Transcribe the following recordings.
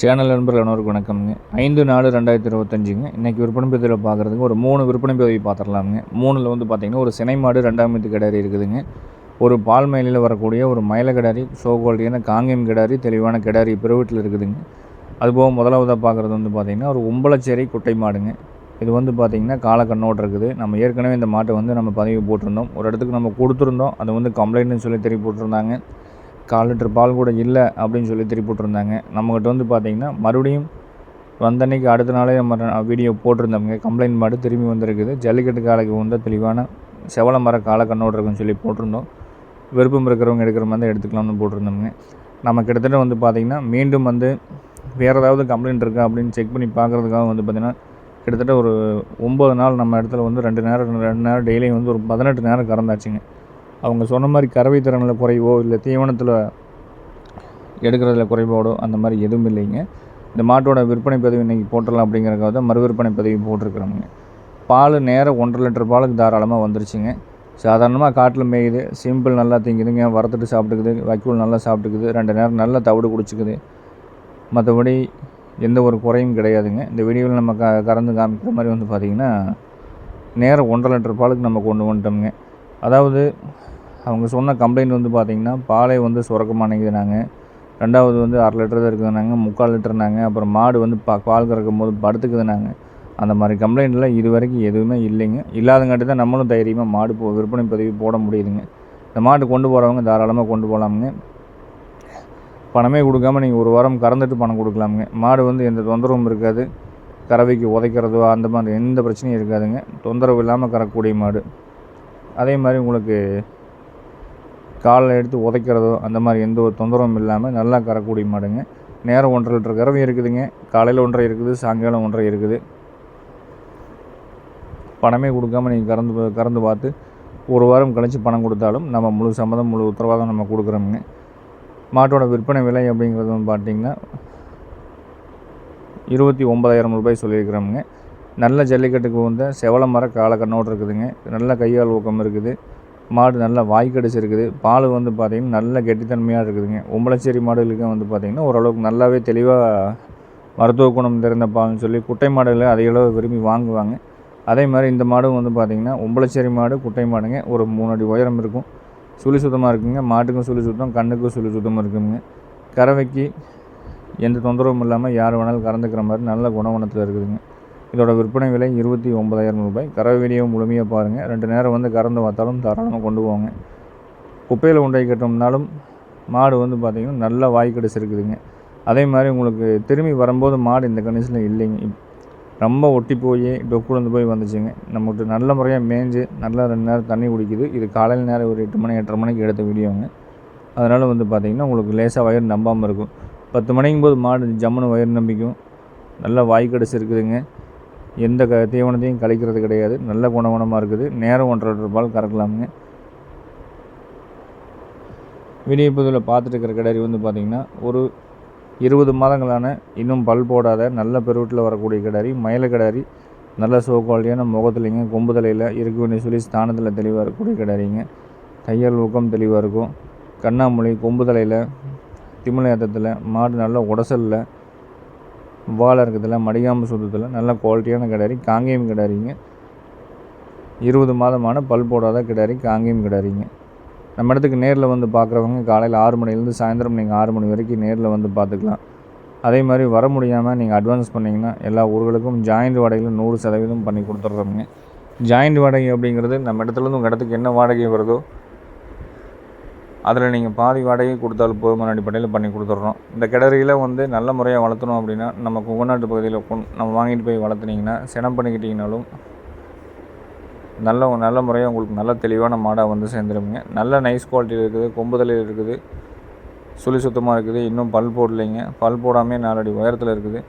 Channel நண்பர்கள் அனைவருக்கு வணக்கம்ங்க. ஐந்து நாலு ரெண்டாயிரத்தி இருபத்தஞ்சுங்க. இன்றைக்கி விற்பனை பதிவில் பார்க்குறதுக்கு ஒரு மூணு விற்பனை பதிவு பார்த்துடலாமுங்க. மூணில் வந்து பார்த்திங்கன்னா ஒரு சினை மாடு ரெண்டாம் வீட்டு கிடாரி இருக்குதுங்க. ஒரு பால் மயிலில் வரக்கூடிய ஒரு மயில கிடாரி ஷோ குவாலிட்டியான காங்கேயம் கிடாரி தெளிவான கிடாரி பிறவீட்டில் இருக்குதுங்க. அதுபோக முதலாவதாக பார்க்குறது வந்து பார்த்திங்கன்னா ஒரு உம்பளச்சேரி குட்டை மாடுங்க. இது வந்து பார்த்திங்கன்னா காலக்கண்ணோடு இருக்குது. நம்ம ஏற்கனவே இந்த மாட்டை வந்து நம்ம பதிவு போட்டிருந்தோம். ஒரு இடத்துக்கு நம்ம கொடுத்துருந்தோம். அதை வந்து கம்ப்ளைண்ட்னு சொல்லி தெரிய போட்டிருந்தாங்க. கால் லிட்டர் பால் கூட இல்லை அப்படின்னு சொல்லி திருப்பி போட்டிருந்தாங்க. நம்மக்கிட்ட வந்து பார்த்திங்கன்னா மறுபடியும் வந்தன்னைக்கு அடுத்த நாளே நம்ம வீடியோ போட்டிருந்தோங்க கம்ப்ளைண்ட் மாடு திரும்பி வந்திருக்குது. ஜல்லிக்கட்டு காலைக்கு வந்து தெளிவான செவல மர கால கண்ணோடு இருக்குன்னு சொல்லி போட்டிருந்தோம். விருப்பம் இருக்கிறவங்க எடுக்கிற மாதிரி எடுத்துக்கலாம்னு போட்டிருந்தோங்க நம்ம கிட்டத்தட்ட வந்து பார்த்திங்கன்னா மீண்டும் வந்து வேறு ஏதாவது கம்ப்ளைண்ட் இருக்கா அப்படின்னு செக் பண்ணி பார்க்குறதுக்காக வந்து பார்த்திங்கன்னா கிட்டத்தட்ட ஒரு ஒம்பது நாள் நம்ம இடத்துல வந்து ரெண்டு நேரம் ரெண்டு நேரம் டெய்லியும் வந்து ஒரு பதினெட்டு நேரம் கறந்தாச்சுங்க. அவங்க சொன்ன மாதிரி கறவை திறனில் குறைவோ இல்லை தீவனத்தில் எடுக்கிறதுல குறைபாடோ அந்த மாதிரி எதுவும் இல்லைங்க. இந்த மாட்டோட விற்பனை பதிவு இன்றைக்கி போட்டுடலாம் அப்படிங்கிறக்காக தான் மறுவிற்பனை பதிவு போட்டிருக்கிறோங்க பால் நேரம் ஒன்றரை லிட்டர் பாலுக்கு தாராளமாக வந்துருச்சுங்க. சாதாரணமாக காட்டில் மேயுது சிம்பிள் நல்லா திங்குதுங்க வறுத்துட்டு சாப்பிட்டுக்குது வைக்கோல் நல்லா சாப்பிட்டுக்குது ரெண்டு நேரம் நல்லா தவிடு குடிச்சிக்குது. மற்றபடி எந்த ஒரு குறையும் கிடையாதுங்க. இந்த வீடியோவில் நம்ம க கறந்து காமிக்கிற மாதிரி வந்து பார்த்திங்கன்னா நேரம் ஒன்றரை லிட்டர் பாலுக்கு நம்ம கொண்டு வந்துட்டோம்ங்க. அதாவது அவங்க சொன்ன கம்ப்ளைண்ட் வந்து பார்த்திங்கன்னா பாலை வந்து சுரக்க மாட்டேங்குதுனாங்க ரெண்டாவது வந்து அரை லிட்டர் தான் இருக்குதுனாங்க முக்கால் லிட்டர்னாங்க. அப்புறம் மாடு வந்து பா பால் கறக்கும் போது படுத்துக்குதுனாங்க. அந்த மாதிரி கம்ப்ளைண்ட்லாம் இது வரைக்கும் எதுவுமே இல்லைங்க. இல்லாதங்காட்டி தான் நம்மளும் தைரியமாக மாடு போ விற்பனை பதிவு போட முடியுதுங்க. இந்த மாடு கொண்டு போகிறவங்க தாராளமாக கொண்டு போகலாமுங்க பணமே கொடுக்காம நீங்கள் ஒரு வாரம் கறந்துட்டு பணம் கொடுக்கலாமுங்க. மாடு வந்து எந்த தொந்தரவும் இருக்காது. கறவைக்கு உதைக்கிறதோ அந்த மாதிரி எந்த பிரச்சனையும் இருக்காதுங்க. தொந்தரவு இல்லாமல் கறக்கக்கூடிய மாடு. அதே மாதிரி உங்களுக்கு காலில் எடுத்து உதைக்கிறதோ அந்த மாதிரி எந்த ஒரு தொந்தரவும் இல்லாமல் நல்லா கறக்கூடிய மாடுங்க. நேரம் ஒன்றரை லிட்டர் கறவை இருக்குதுங்க. காலையில் ஒன்றரை இருக்குது சாயங்காலம் ஒன்றரை இருக்குது. பணமே கொடுக்காம நீங்கள் கறந்து கறந்து பார்த்து ஒரு வாரம் கழித்து பணம் கொடுத்தாலும் நம்ம முழு சம்மதம் முழு உத்தரவாதம் நம்ம கொடுக்குறோமுங்க. மாட்டோட விற்பனை விலை அப்படிங்கிறது வந்து பார்த்திங்கன்னா இருபத்தி ஒம்பதாயிரம் ரூபாய் சொல்லியிருக்கிறோமுங்க. நல்ல ஜல்லிக்கட்டுக்கு வந்த செவல மர காலக்கண்ணோடு இருக்குதுங்க. நல்ல கையால் ஊக்கம் இருக்குது. மாடு நல்லா வாய் கிடச்சிருக்குது. பால் வந்து பார்த்திங்கன்னா நல்ல கெட்டித்தன்மையாக இருக்குதுங்க. உம்பளச்சேரி மாடுகளுக்கு வந்து பார்த்திங்கன்னா ஓரளவுக்கு நல்லாவே தெளிவாக மருத்துவ குணம் தெரிந்த பால்னு சொல்லி குட்டை மாடுகளை அதிகளவு விரும்பி வாங்குவாங்க. அதே மாதிரி இந்த மாடும் வந்து பார்த்திங்கன்னா உம்பளச்சேரி மாடு குட்டை மாடுங்க. ஒரு மூணு அடி உயரம் இருக்கும். சுழி சுத்தமாக இருக்குங்க. மாட்டுக்கும் சுழி சுத்தம் கண்ணுக்கும் சுழி சுத்தமாக இருக்குங்க. கறவைக்கு எந்த தொந்தரவும் இல்லாமல் யார் வேணாலும் கறந்துக்கிற மாதிரி நல்ல குணவனத்தில் இருக்குதுங்க. இதோட விற்பனை விலை இருபத்தி ஒன்பதாயிரம் ரூபாய். கறவை வீடியோ முழுமையாக பாருங்கள் ரெண்டு நேரம் வந்து கறந்து பார்த்தாலும் தாராளமாக கொண்டு போவாங்க குப்பையில் உண்டை கட்டோம்னாலும் மாடு வந்து பார்த்திங்கன்னா நல்லா வாய் இருக்குதுங்க அதே மாதிரி உங்களுக்கு திரும்பி வரும்போது மாடு இந்த கண்டிஷனில் இல்லைங்க. ரொம்ப ஒட்டி போய் டொக்குழுந்து போய் வந்துச்சுங்க. நம்மகிட்ட நல்ல முறையாக மேய்ஞ்சு நல்லா ரெண்டு நேரம் தண்ணி குடிக்குது. இது காலையில் நேரம் ஒரு எட்டு மணி எட்டரை மணிக்கு எடுத்த வீடியோங்க. அதனால் வந்து பார்த்திங்கன்னா உங்களுக்கு லேசாக வயிறு நம்பாமல் இருக்கும். பத்து மணிக்கும் போது மாடு ஜம்முன்னு வயிறு நம்பிக்கும். நல்லா வாய் இருக்குதுங்க எந்த க தீவனத்தையும் கழிக்கிறது கிடையாது. நல்ல குணகுணமாக இருக்குது. நேரம் ஒன்றரை லிட்டர் பால் கறக்கலாமுங்க. வீடியோ பார்த்துட்டு இருக்கிற வந்து பார்த்திங்கன்னா ஒரு இருபது மாதங்களான இன்னும் பல் போடாத நல்ல பெருவீட்டில் வரக்கூடிய கிடாரி மயில கிடாரி நல்ல சோ குவாலிட்டியான முகத்துலைங்க கொம்பு தலையில் இருக்க வேண்டிய சொல்லி ஸ்தானத்தில் தெளிவாக இருக்கக்கூடிய கிடாரிங்க. தையல் ஊக்கம் தெளிவாக இருக்கும். கண்ணாமொழி கொம்பு தலையில் திமிழ் மாடு நல்ல உடசலில் வாழை இருக்கிறதுல மடிகாம்பு சுத்தத்தில் நல்ல குவாலிட்டியான கிடாரி காங்கேயம் கிடாரிங்க. இருபது மாதமான பல் போடாத கிடாரி காங்கேயம் கிடாரிங்க. நம்ம இடத்துக்கு நேரில் வந்து பார்க்குறவங்க காலையில் ஆறு மணிலேருந்து சாயந்தரம் நீங்கள் ஆறு மணி வரைக்கும் நேரில் வந்து பார்த்துக்கலாம் அதே மாதிரி வர முடியாமல் நீங்கள் அட்வான்ஸ் பண்ணிங்கன்னா எல்லா ஊர்களுக்கும் ஜாயிண்ட் வாடகையில் நூறு சதவீதம் பண்ணி கொடுத்துட்றோங்க ஜாயிண்ட் வாடகை அப்படிங்கிறது நம்ம இடத்துலேருந்து உங்கள் இடத்துக்கு என்ன வாடகை வருதோ அதில் நீங்கள் பாதி வாடகை கொடுத்தாலும் போதுமான அடிப்படையில் பண்ணி கொடுத்துட்றோம். இந்த கிடறியில் வந்து நல்ல முறையாக வளர்த்தணும் அப்படின்னா நம்ம குகநாட்டு பகுதியில் நம்ம வாங்கிட்டு போய் வளர்த்துனீங்கன்னா சினம் பண்ணிக்கிட்டிங்கனாலும் நல்ல நல்ல முறையாக உங்களுக்கு நல்ல தெளிவான மாடாக வந்து சேர்ந்துருவீங்க நல்ல நைஸ் குவாலிட்டியில் இருக்குது கொம்புதலில் இருக்குது சுழி சுத்தமாக இருக்குது இன்னும் பல் போடலைங்க. பல் போடாமே நாலடி உயரத்தில் இருக்குது.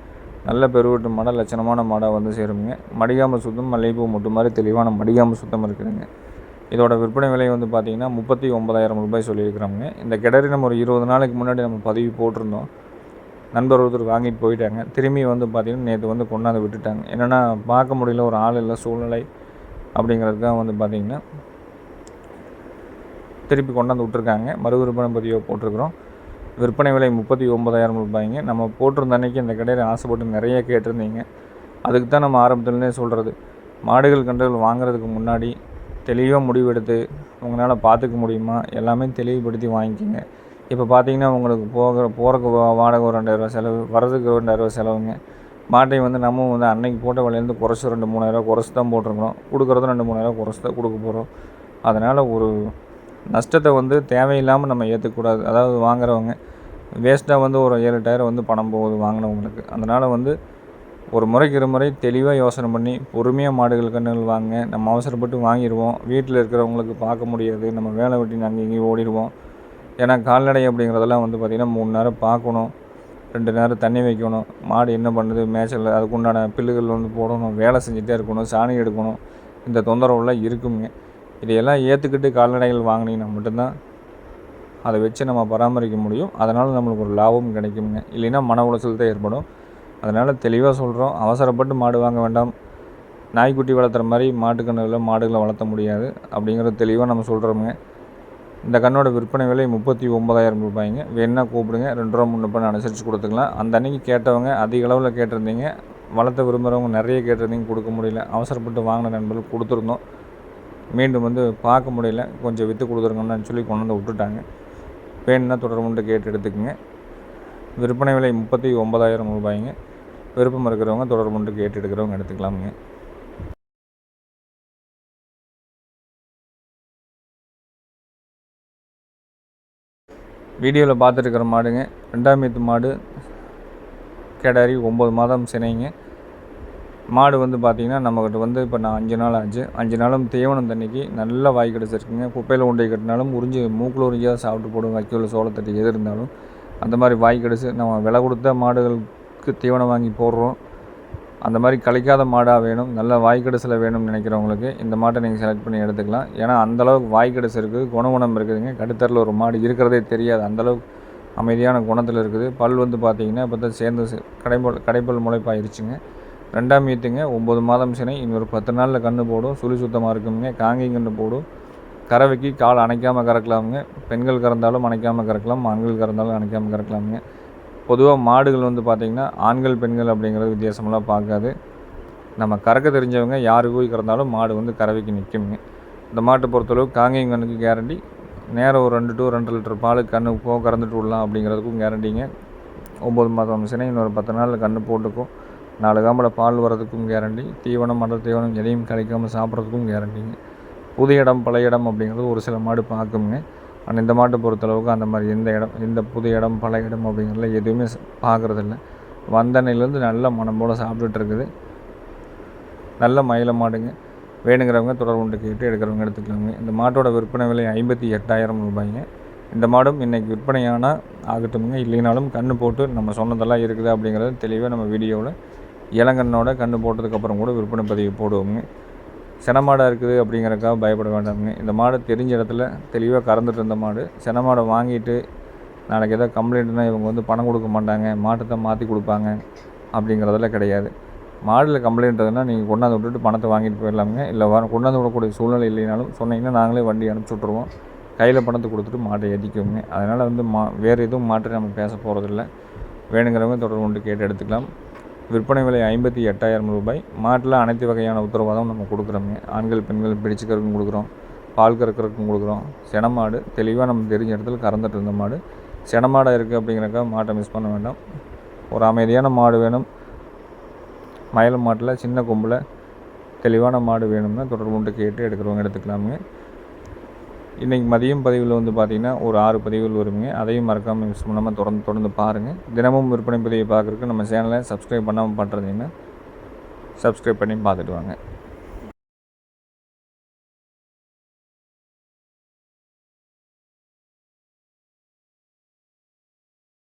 நல்ல பெருவீட்டு மாடாக லட்சணமான மாடாக வந்து சேருவீங்க மடிகாமல் சுத்தம் மல்லிகைப்பூ மட்டும் மாதிரி தெளிவான மடிகாமல் சுத்தம் இருக்குதுங்க. இதோட விற்பனை விலை வந்து பார்த்திங்கன்னா முப்பத்தி ஒன்பதாயிரம் ரூபாய் சொல்லியிருக்கிறாங்க. இந்த கிடரி நம்ம ஒரு இருபது நாளைக்கு முன்னாடி நம்ம பதிவு போட்டிருந்தோம். நண்பர் ஒருத்தர் வாங்கிட்டு போயிட்டாங்க. திரும்பி வந்து பார்த்திங்கன்னா நேற்று வந்து கொண்டாந்து விட்டுட்டாங்க. என்னென்னா பார்க்க முடியல ஒரு ஆள் இல்லை சூழ்நிலை அப்படிங்கிறது தான் வந்து பார்த்திங்கன்னா திருப்பி கொண்டாந்து விட்ருக்காங்க மறு விற்பனை பதிவை போட்டிருக்கிறோம். விற்பனை விலை முப்பத்தி ஒம்பதாயிரம் ரூபாய்ங்க. நம்ம போட்டிருந்த அன்னைக்கு இந்த கடையில் ஆசைப்பட்டு நிறைய கேட்டிருந்தீங்க. அதுக்கு தான் நம்ம ஆரம்பத்துலேருந்தே சொல்கிறது மாடுகள் கன்றுகள் வாங்குறதுக்கு முன்னாடி தெளிவாக முடிவெடுத்து உங்களால் பார்த்துக்க முடியுமா? எல்லாமே தெளிவுபடுத்தி வாங்கிக்கோங்க. இப்போ பார்த்தீங்கன்னா உங்களுக்கு போகிற போகிறக்கு வாடகை ஒரு ரெண்டாயிரரூவா செலவு வர்றதுக்கு ஒரு ரெண்டாயிரரூவா செலவுங்க. மாட்டை வந்து நம்ம வந்து அன்னைக்கு போட்ட விலையிலேருந்து குறைச்சி ரெண்டு மூணாயிரரூவா குறைச்சி தான் போட்டிருக்கிறோம். கொடுக்குறதும் ரெண்டு மூணாயிரரூவா குறைச்சி தான் கொடுக்க போகிறோம் அதனால் ஒரு நஷ்டத்தை வந்து தேவையில்லாமல் நம்ம ஏற்றக்கூடாது அதாவது வாங்குறவங்க வேஸ்ட்டாக வந்து ஒரு ஏழு எட்டாயிரம் வந்து பணம் போகுது வாங்கினவங்களுக்கு. அதனால் வந்து ஒரு முறைக்கு இரு முறை தெளிவாக யோசனை பண்ணி பொறுமையாக மாடுகள் கன்றுகள் வாங்க நம்ம அவசரப்பட்டு வாங்கிடுவோம். வீட்டில் இருக்கிறவங்களுக்கு பார்க்க முடியாது. நம்ம வேலை வெட்டி நாங்கள் இங்கேயும் ஓடிடுவோம். ஏன்னா கால்நடை அப்படிங்கிறதெல்லாம் வந்து பார்த்திங்கன்னா மூணு நேரம் பார்க்கணும். ரெண்டு நேரம் தண்ணி வைக்கணும். மாடு என்ன பண்ணுது மேய்ச்சல் அதுக்குண்டான பில்லுகள் வந்து போடணும். வேலை செஞ்சுட்டே இருக்கணும். சாணி எடுக்கணும். இந்த தொந்தரவுலாம் இருக்குங்க. இதையெல்லாம் ஏற்றுக்கிட்டு கால்நடைகள் வாங்கினீங்கன்னா மட்டும்தான் அதை வச்சு நம்ம பராமரிக்க முடியும். அதனால் நம்மளுக்கு ஒரு லாபம் கிடைக்குங்க. இல்லைன்னா மன உளைச்சல் தான் ஏற்படும். அதனால் தெளிவாக சொல்கிறோம் அவசரப்பட்டு மாடு வாங்க வேண்டாம். நாய்க்குட்டி வளர்த்துற மாதிரி மாட்டுக்கண்ணுகளில் மாடுகளை வளர்த்த முடியாது. அப்படிங்கிறத தெளிவாக நம்ம சொல்கிறோமுங்க இந்த கண்ணோட விற்பனை விலை முப்பத்தி ஒம்பதாயிரம் ரூபாய்ங்க. வேணா கூப்பிடுங்க. ரெண்டு ரூபா முன்னே பண்ண அனுசரித்து கொடுத்துக்கலாம். அந்த அன்னைக்கு கேட்டவங்க அதிக அளவில் கேட்டிருந்தீங்க. வளர்த்த விரும்புகிறவங்க நிறைய கேட்டிருந்தீங்க. கொடுக்க முடியல. அவசரப்பட்டு வாங்கின நண்பர்கள் கொடுத்துருந்தோம். மீண்டும் வந்து பார்க்க முடியல. கொஞ்சம் விற்று கொடுத்துருங்கன்னு சொல்லி கொண்டு வந்து விட்டுட்டாங்க. வேணும்னா தொடர்புண்டு கேட்டு எடுத்துக்கோங்க. விற்பனை விலை முப்பத்தி ஒன்பதாயிரம் ரூபாய்ங்க. விருப்பம் இருக்கிறவங்க தொடர்புண்டு கேட்டு எடுக்கிறவங்க எடுத்துக்கலாமுங்க. வீடியோவில் பார்த்துருக்கிற மாடுங்க ரெண்டாம் மீத்து மாடு கேடாரி ஒம்பது மாதம் சினைங்க. மாடு வந்து பார்த்திங்கன்னா நம்மக்கிட்ட வந்து இப்போ நான் அஞ்சு நாள் ஆச்சு. அஞ்சு நாளும் தீவனம் தண்ணிக்கு நல்ல வாய் கிடச்சிருக்குங்க. குப்பையில் உண்டை கட்டினாலும் உறிஞ்சி மூக்கில் உறிஞ்சியாக சாப்பிட்டு போடும் வைக்கோல் சோளத்தட்டி எது இருந்தாலும். அந்த மாதிரி வாய் கிடச்சி நம்ம விலை கொடுத்த மாடுகளுக்கு தீவனம் வாங்கி போடுறோம். அந்த மாதிரி கழிக்காத மாடாக வேணும் நல்ல வாய்க்கடைசில் வேணும்னு நினைக்கிறவங்களுக்கு இந்த மாட்டை நீங்கள் செலக்ட் பண்ணி எடுத்துக்கலாம். ஏன்னா அந்தளவுக்கு வாய்க்கடைசி இருக்குது குணகுணம் இருக்குதுங்க. கடுத்தரில் ஒரு மாடு இருக்கிறதே தெரியாது. அந்தளவுக்கு அமைதியான குணத்தில் இருக்குது. பல் வந்து பார்த்திங்கன்னா இப்போ தான் சேர்ந்து கடைபல் கடைப்பல் முளைப்பாயிருச்சுங்க. ரெண்டாம் ஈத்துங்க ஒம்பது மாதம் சினை இன்னொரு பத்து நாளில் கன்று போடும். சுழி சுத்தமாக இருக்குங்க காங்கி கன்று போடும். கறவைக்கு கால் அணைக்காமல் கறக்கலாமுங்க. பெண்கள் கறந்தாலும் அணைக்காமல் கறக்கலாம் ஆண்கள் கறந்தாலும் அணைக்காமல் கறக்கலாமுங்க. பொதுவாக மாடுகள் வந்து பார்த்திங்கன்னா ஆண்கள் பெண்கள் அப்படிங்கிறது வித்தியாசமெல்லாம் பார்க்காது. நம்ம கறக்க தெரிஞ்சவங்க யார் போய் கறந்தாலும் மாடு வந்து கறவைக்கு நிற்குங்க இந்த மாட்டை பொறுத்தளவு காங்கேயம் கண்ணுக்கு கேரண்டி நேரம் ஒரு ரெண்டு டூ ரெண்டு லிட்டர் பால் கன்று போக கறந்துட்டு விடலாம் அப்படிங்கிறதுக்கும் கேரண்டிங்க ஒம்பது மாதம் சினை இன்னொரு பத்து நாளில் கன்று போட்டுக்கும். நாலு காம்பில் பால் வர்றதுக்கும் கேரண்டி தீவனம் மற்ற தீவனம் எதையும் கிடைக்காமல் சாப்பிட்றதுக்கும் கேரண்டிங்க புது இடம் பழைய இடம் அப்படிங்கிறது ஒரு சில மாடு பார்க்குங்க. ஆனால் இந்த மாட்டை பொறுத்தளவுக்கு அந்த மாதிரி எந்த இடம் எந்த புது இடம் பழைய இடம் அப்படிங்கிறதுல எதுவுமே பார்க்குறதில்ல. வந்தனையிலேருந்து நல்ல மனம் போல் சாப்பிட்டுட்டு இருக்குது. நல்ல மயில மாடுங்க. வேணுங்கிறவங்க தொடர்பு கொண்டு கேட்டு எடுக்கிறவங்க எடுத்துக்கலாங்க. இந்த மாட்டோட விற்பனை விலை ஐம்பத்தி எட்டாயிரம் ரூபாய்ங்க. இந்த மாடும் இன்றைக்கி விற்பனையானால் ஆகட்டும்ங்க. இல்லைனாலும் கன்று போட்டு நம்ம சொன்னதெல்லாம் இருக்குது அப்படிங்கிறது தெளிவாக நம்ம வீடியோவில் இளங்கண்ணோட கன்று போட்டதுக்கப்புறம் கூட விற்பனை பதிவு போடுவோங்க செனமாடாக இருக்குது அப்படிங்கிறக்காக பயப்பட வேண்டாமுங்க. இந்த மாடு தெரிஞ்ச இடத்துல தெளிவாக கறந்துட்டு இருந்த மாடு செனமாடை வாங்கிட்டு நாளைக்கு எதாவது கம்ப்ளைண்ட்னா இவங்க வந்து பணம் கொடுக்க மாட்டாங்க மாட்டை மாற்றி கொடுப்பாங்க அப்படிங்கிறதெல்லாம் கிடையாது. மாடில் கம்ப்ளைண்ட்னா நீங்கள் கொண்டாந்து விட்டுட்டு பணத்தை வாங்கிட்டு போயிடலாமுங்க. இல்லை வர கொண்டாந்து விடக்கூடிய சூழ்நிலை இல்லைனாலும் சொன்னீங்கன்னா நாங்களே வண்டி அனுப்பிச்சி விட்ருவோம் கையில் பணத்தை கொடுத்துட்டு மாட்டை ஏற்றிக்குவோங்க அதனால் வந்து மா வேறு எதுவும் மாற்றி நம்ம பேச போகிறதில்ல வேணுங்கிறவங்க தொடர்பு கொண்டு கேட்டு எடுத்துக்கலாம். விற்பனை விலை ஐம்பத்தி எட்டாயிரம் ரூபாய். மாட்டில் அனைத்து வகையான உத்தரவாதம் நம்ம கொடுக்குறோங்க ஆண்கள் பெண்கள் பிடிச்சிக்கிறதுக்கும் கொடுக்குறோம். பால் கறக்கிறதுக்கும் கொடுக்குறோம். செனமாடு தெளிவாக நம்ம தெரிஞ்ச இடத்துல கறந்துட்டு இருந்த மாடு. செனமாடாக இருக்குது அப்படிங்கிறக்கா மாட்டை மிஸ் பண்ண வேண்டாம். ஒரு அமைதியான மாடு வேணும். மயில் மாட்டில் சின்ன கொம்பில் தெளிவான மாடு வேணும்னா தொடர்பு கொண்டு கேட்டு எடுக்கிறவங்க எடுத்துக்கலாமுங்க இன்றைக்கி மதியம் பதிவில் வந்து பார்த்திங்கன்னா ஒரு ஆறு பதிவுகள் வருங்க. அதையும் மறக்காமல் மிஸ் பண்ணாமல் தொடர்ந்து தொடர்ந்து பாருங்கள் தினமும் விற்பனை பதிவை பார்க்குறதுக்கு நம்ம சேனலை சப்ஸ்கிரைப் பண்ணாமல் பண்ணுறதுங்கன்னா சப்ஸ்கிரைப் பண்ணி பார்த்துட்டு வாங்க.